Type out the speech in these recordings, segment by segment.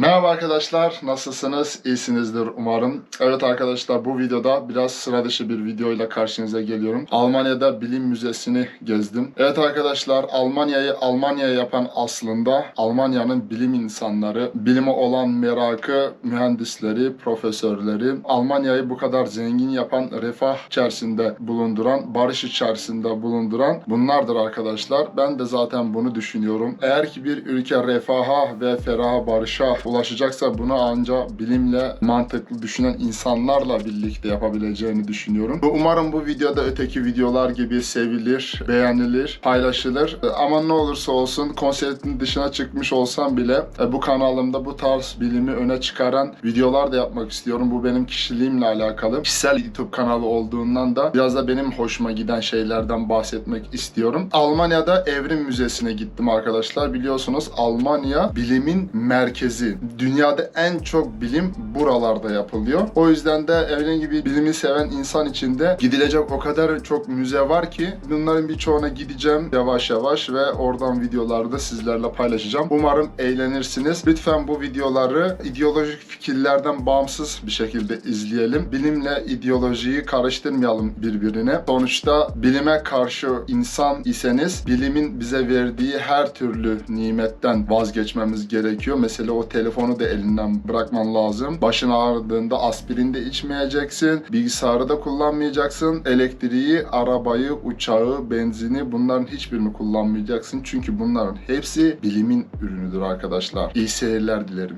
Merhaba arkadaşlar, nasılsınız? İyisinizdir umarım. Evet arkadaşlar bu videoda biraz sıra dışı bir videoyla karşınıza geliyorum. Almanya'da bilim müzesini gezdim. Evet arkadaşlar Almanya'yı Almanya yapan aslında Almanya'nın bilim insanları, bilime olan merakı, mühendisleri, profesörleri, Almanya'yı bu kadar zengin yapan, refah içerisinde bulunduran, barış içerisinde bulunduran bunlardır arkadaşlar. Ben de zaten bunu düşünüyorum. Eğer ki bir ülke refaha ve feraha, barışa ulaşacaksa bunu ancak bilimle mantıklı düşünen insanlarla birlikte yapabileceğini düşünüyorum. Umarım bu videoda öteki videolar gibi sevilir, beğenilir, paylaşılır. E, Ama ne olursa olsun konseptin dışına çıkmış olsam bile e, bu kanalımda bu tarz bilimi öne çıkaran videolar da yapmak istiyorum. Bu benim kişiliğimle alakalı. Kişisel YouTube kanalı olduğundan da biraz da benim hoşuma giden şeylerden bahsetmek istiyorum. Almanya'da Evrim Müzesi'ne gittim arkadaşlar. Biliyorsunuz Almanya bilimin merkezi. Dünyada en çok bilim buralarda yapılıyor. O yüzden de Evrim gibi bilimi seven insan için de gidilecek o kadar çok müze var ki bunların birçoğuna gideceğim yavaş yavaş ve oradan videolarda sizlerle paylaşacağım. Umarım eğlenirsiniz. Lütfen bu videoları ideolojik fikirlerden bağımsız bir şekilde izleyelim. Bilimle ideolojiyi karıştırmayalım birbirine. Sonuçta bilime karşı insan iseniz bilimin bize verdiği her türlü nimetten vazgeçmemiz gerekiyor. Mesela o telefonu da elinden bırakman lazım. Başın ağrıdığında aspirin de içmeyeceksin. Bilgisayarı da kullanmayacaksın. Elektriği, arabayı, uçağı, benzini bunların hiçbirini kullanmayacaksın. Çünkü bunların hepsi bilimin ürünüdür arkadaşlar. İyi seyirler dilerim.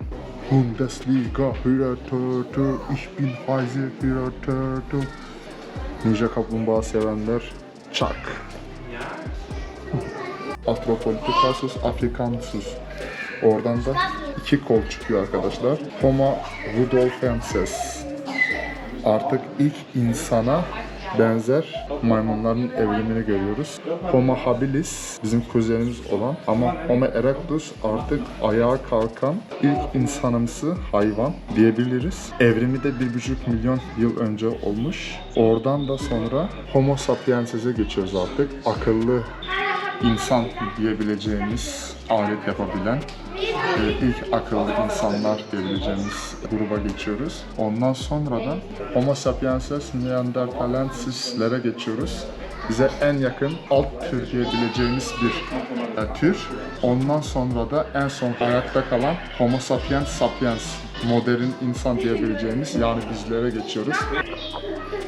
Bundesliga Hüratörtü, ich bin Heise Hüratörtü. Ninja kaplumbağa sevenler çak. Astropolitikasus africansus. Oradan da iki kol çıkıyor arkadaşlar. Homo rudolfensis. Artık ilk insana benzer maymunların evrimini görüyoruz. Homo habilis bizim kuzenimiz olan ama Homo erectus artık ayağa kalkan ilk insanımsı hayvan diyebiliriz. Evrimi de 1,5 milyon yıl önce olmuş. Oradan da sonra Homo sapiens'e geçiyoruz artık. Akıllı insan diyebileceğimiz alet yapabilen e, ilk akıllı insanlar diyebileceğimiz gruba geçiyoruz. Ondan sonra da Homo sapiensis neanderthalensis'lere geçiyoruz. Bize en yakın alt tür diyebileceğimiz bir e, tür. Ondan sonra da en son ayakta kalan Homo sapiens sapiens modern insan diyebileceğimiz yani bizlere geçiyoruz.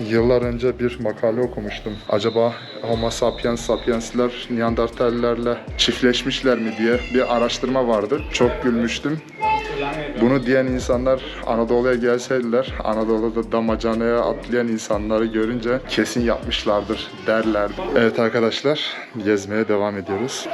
Yıllar önce bir makale okumuştum. Acaba Homo sapiens sapiensler Neandertallerle çiftleşmişler mi diye bir araştırma vardı. Çok gülmüştüm. Bunu diyen insanlar Anadolu'ya gelseydiler, Anadolu'da damacanaya atlayan insanları görünce kesin yapmışlardır derlerdi. Evet arkadaşlar, gezmeye devam ediyoruz.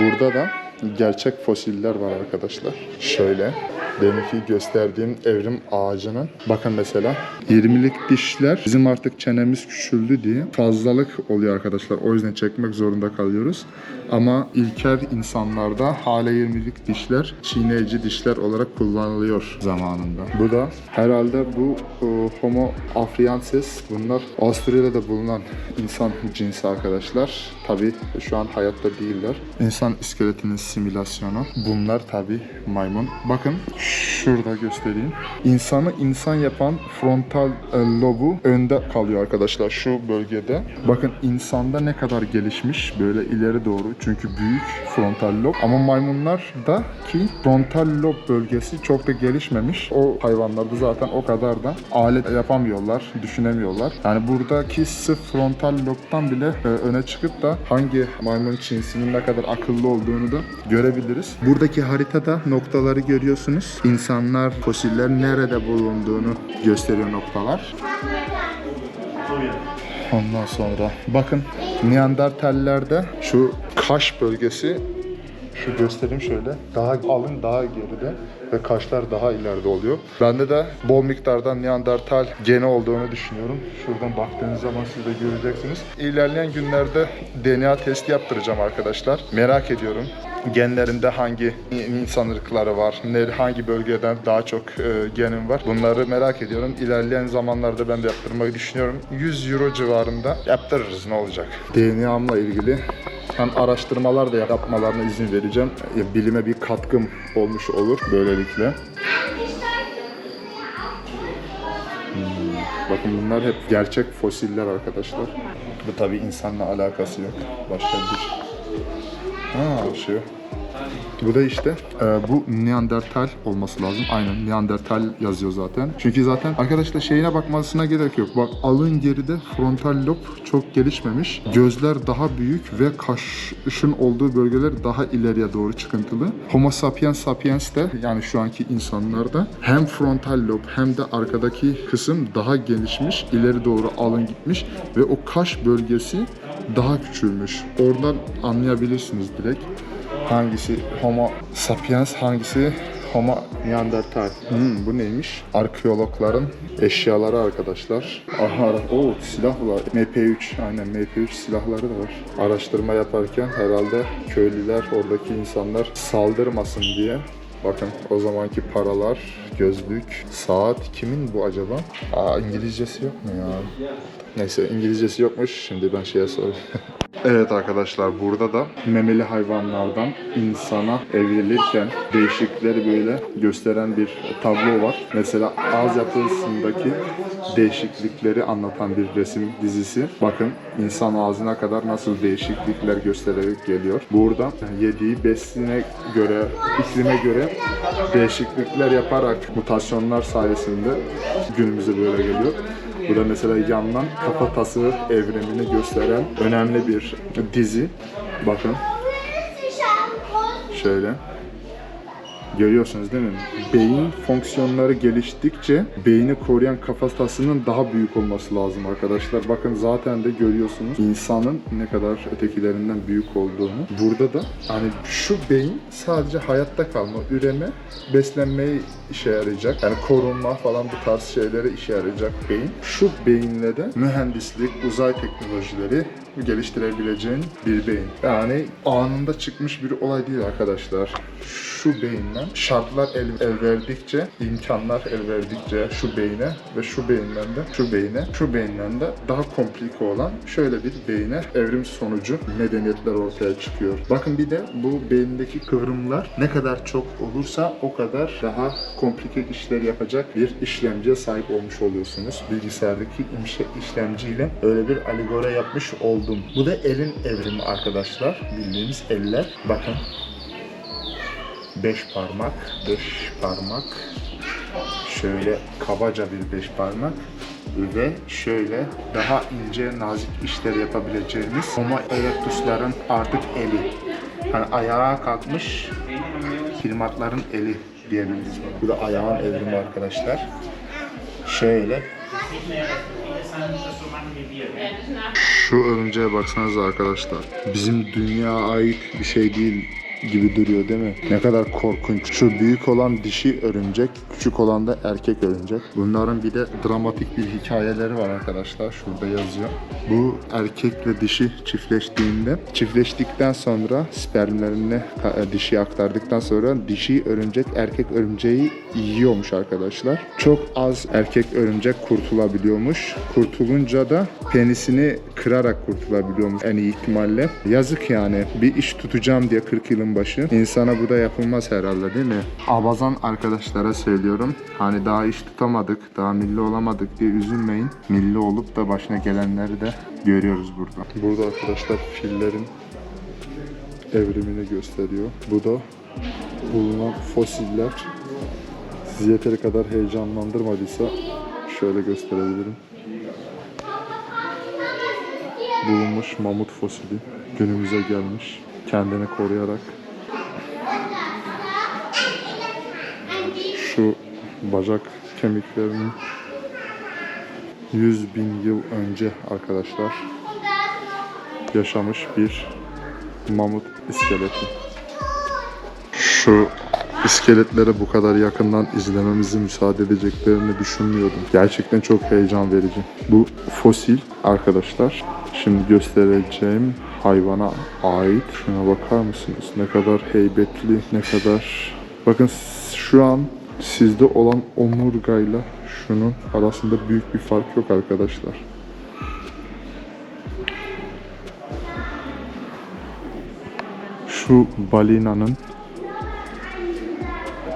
Burada da gerçek fosiller var arkadaşlar. Şöyle deminki gösterdiğim evrim ağacının bakın mesela 20'lik dişler bizim artık çenemiz küçüldü diye fazlalık oluyor arkadaşlar. O yüzden çekmek zorunda kalıyoruz. Ama ilkel insanlarda hala 20'lik dişler çiğneyici dişler olarak kullanılıyor zamanında. Bu da herhalde bu e, Homo afriensis bunlar Avustralya'da bulunan insan cinsi arkadaşlar. Tabi şu an hayatta değiller. İnsan iskeletinin simülasyonu. Bunlar tabi maymun. Bakın şurada göstereyim. İnsanı insan yapan frontal e, lobu önde kalıyor arkadaşlar şu bölgede. Bakın insanda ne kadar gelişmiş böyle ileri doğru. Çünkü büyük frontal lob. Ama maymunlarda ki frontal lob bölgesi çok da gelişmemiş. O hayvanlarda zaten o kadar da alet yapamıyorlar, düşünemiyorlar. Yani buradaki sırf frontal lobdan bile e, öne çıkıp da hangi maymun cinsinin ne kadar akıllı olduğunu da görebiliriz. Buradaki haritada noktaları görüyorsunuz. İnsanlar, fosiller nerede bulunduğunu gösteriyor noktalar. Ondan sonra bakın Neandertallerde şu kaş bölgesi şu göstereyim şöyle. Daha alın daha geride ve kaşlar daha ileride oluyor. Bende de bol miktarda Neandertal geni olduğunu düşünüyorum. Şuradan baktığınız zaman siz de göreceksiniz. İlerleyen günlerde DNA testi yaptıracağım arkadaşlar. Merak ediyorum. genlerinde hangi insan ırkları var, hangi bölgeden daha çok e, genin var. Bunları merak ediyorum. İlerleyen zamanlarda ben de yaptırmayı düşünüyorum. 100 euro civarında yaptırırız ne olacak. DNA'mla ilgili hem araştırmalar da yapmalarına izin vereceğim. E, Bilime bir katkım olmuş olur böylelikle. Hmm, Bakın bunlar hep gerçek fosiller arkadaşlar. Bu tabi insanla alakası yok. Başka bir Ha şey. Bu da işte e, bu Neandertal olması lazım. Aynen Neandertal yazıyor zaten. Çünkü zaten arkadaşlar şeyine bakmasına gerek yok. Bak alın geride frontal lob çok gelişmemiş. Gözler daha büyük ve kaşın olduğu bölgeler daha ileriye doğru çıkıntılı. Homo sapiens sapiens de yani şu anki insanlarda hem frontal lob hem de arkadaki kısım daha gelişmiş. ileri doğru alın gitmiş ve o kaş bölgesi daha küçülmüş. Oradan anlayabilirsiniz direkt hangisi Homo sapiens, hangisi Homo neandertal. Hmm, bu neymiş? Arkeologların eşyaları arkadaşlar. Aha, o silah var. MP3, aynen MP3 silahları da var. Araştırma yaparken herhalde köylüler, oradaki insanlar saldırmasın diye Bakın o zamanki paralar, gözlük, saat kimin bu acaba? Aa İngilizcesi yok mu ya? Neyse İngilizcesi yokmuş. Şimdi ben şeye sorayım. Evet arkadaşlar burada da memeli hayvanlardan insana evrilirken değişiklikleri böyle gösteren bir tablo var. Mesela ağız yapısındaki değişiklikleri anlatan bir resim dizisi. Bakın insan ağzına kadar nasıl değişiklikler göstererek geliyor. Burada yediği besine göre, iklime göre değişiklikler yaparak mutasyonlar sayesinde günümüze böyle geliyor. Bu da mesela yandan kafatası evrimini gösteren önemli bir dizi. Bakın şöyle. Görüyorsunuz değil mi? Beyin fonksiyonları geliştikçe beyni koruyan kafatasının daha büyük olması lazım arkadaşlar. Bakın zaten de görüyorsunuz insanın ne kadar ötekilerinden büyük olduğunu. Burada da hani şu beyin sadece hayatta kalma, üreme, beslenmeye işe yarayacak. Yani korunma falan bu tarz şeylere işe yarayacak beyin. Şu beyinle de mühendislik, uzay teknolojileri geliştirebileceğin bir beyin. Yani anında çıkmış bir olay değil arkadaşlar. Şu beyinden şartlar el, el verdikçe, imkanlar el verdikçe şu beyine ve şu beyinden de şu beyine, şu beyinden de daha komplike olan şöyle bir beyine evrim sonucu medeniyetler ortaya çıkıyor. Bakın bir de bu beyindeki kıvrımlar ne kadar çok olursa o kadar daha komplike işler yapacak bir işlemciye sahip olmuş oluyorsunuz. Bilgisayardaki işlemciyle öyle bir aligore yapmış oldum. Bu da elin evrimi arkadaşlar. Bildiğimiz eller. Bakın 5 parmak, 5 parmak, şöyle kabaca bir 5 parmak ve şöyle daha ince nazik işler yapabileceğimiz Homo erectus'ların artık eli. Hani ayağa kalkmış primatların eli diyebiliriz. Bu da ayağın evrimi arkadaşlar. Şöyle şu örümceğe baksanıza arkadaşlar. Bizim dünya ait bir şey değil gibi duruyor değil mi? Ne kadar korkunç. Şu büyük olan dişi örümcek, küçük olan da erkek örümcek. Bunların bir de dramatik bir hikayeleri var arkadaşlar. Şurada yazıyor. Bu erkekle dişi çiftleştiğinde, çiftleştikten sonra spermlerini ka- dişiye aktardıktan sonra dişi örümcek erkek örümceği yiyormuş arkadaşlar. Çok az erkek örümcek kurtulabiliyormuş. Kurtulunca da penisini kırarak kurtulabiliyormuş en iyi ihtimalle. Yazık yani. Bir iş tutacağım diye 40 yılın başı. İnsana bu da yapılmaz herhalde değil mi? Abazan arkadaşlara söylüyorum. Hani daha iş tutamadık, daha milli olamadık diye üzülmeyin. Milli olup da başına gelenleri de görüyoruz burada. Burada arkadaşlar fillerin evrimini gösteriyor. Bu da bulunan fosiller. Sizi yeteri kadar heyecanlandırmadıysa şöyle gösterebilirim. Bulunmuş mamut fosili günümüze gelmiş. Kendini koruyarak. Şu bacak kemiklerinin 100 bin yıl önce arkadaşlar yaşamış bir mamut iskeleti. Şu iskeletleri bu kadar yakından izlememizi müsaade edeceklerini düşünmüyordum. Gerçekten çok heyecan verici. Bu fosil arkadaşlar. Şimdi göstereceğim hayvana ait. Şuna bakar mısınız? Ne kadar heybetli, ne kadar... Bakın şu an sizde olan omurgayla şunun arasında büyük bir fark yok arkadaşlar. Şu balinanın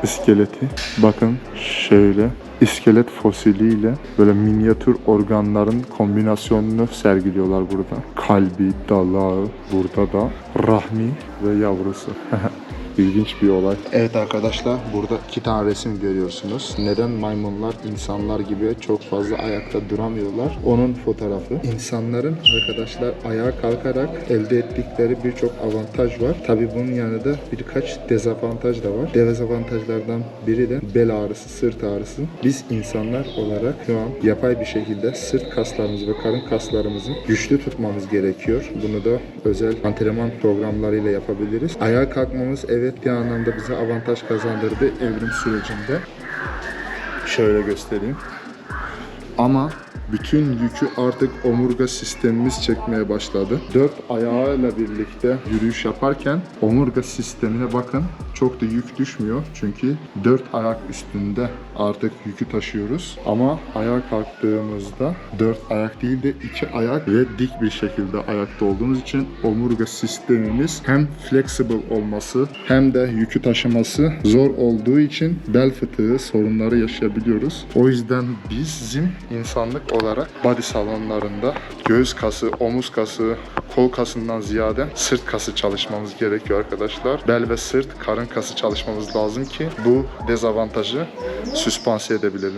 iskeleti bakın şöyle iskelet fosiliyle böyle minyatür organların kombinasyonunu sergiliyorlar burada. Kalbi, dalağı, burada da rahmi ve yavrusu. İlginç bir olay. Evet arkadaşlar burada iki tane resim görüyorsunuz. Neden maymunlar insanlar gibi çok fazla ayakta duramıyorlar? Onun fotoğrafı. İnsanların arkadaşlar ayağa kalkarak elde ettikleri birçok avantaj var. Tabi bunun yanında birkaç dezavantaj da var. Dezavantajlardan biri de bel ağrısı, sırt ağrısı. Biz insanlar olarak şu an yapay bir şekilde sırt kaslarımızı ve karın kaslarımızı güçlü tutmamız gerekiyor. Bunu da özel antrenman programlarıyla yapabiliriz. Ayağa kalkmamız evet bir anlamda bize avantaj kazandırdı evrim sürecinde. Şöyle göstereyim. Ama bütün yükü artık omurga sistemimiz çekmeye başladı. Dört ayağıyla birlikte yürüyüş yaparken omurga sistemine bakın çok da yük düşmüyor. Çünkü dört ayak üstünde artık yükü taşıyoruz. Ama ayağa kalktığımızda dört ayak değil de iki ayak ve dik bir şekilde ayakta olduğumuz için omurga sistemimiz hem flexible olması hem de yükü taşıması zor olduğu için bel fıtığı sorunları yaşayabiliyoruz. O yüzden bizim insanlık olarak body salonlarında göğüs kası, omuz kası, kol kasından ziyade sırt kası çalışmamız gerekiyor arkadaşlar. Bel ve sırt, karın kası çalışmamız lazım ki bu dezavantajı süspanse edebilelim.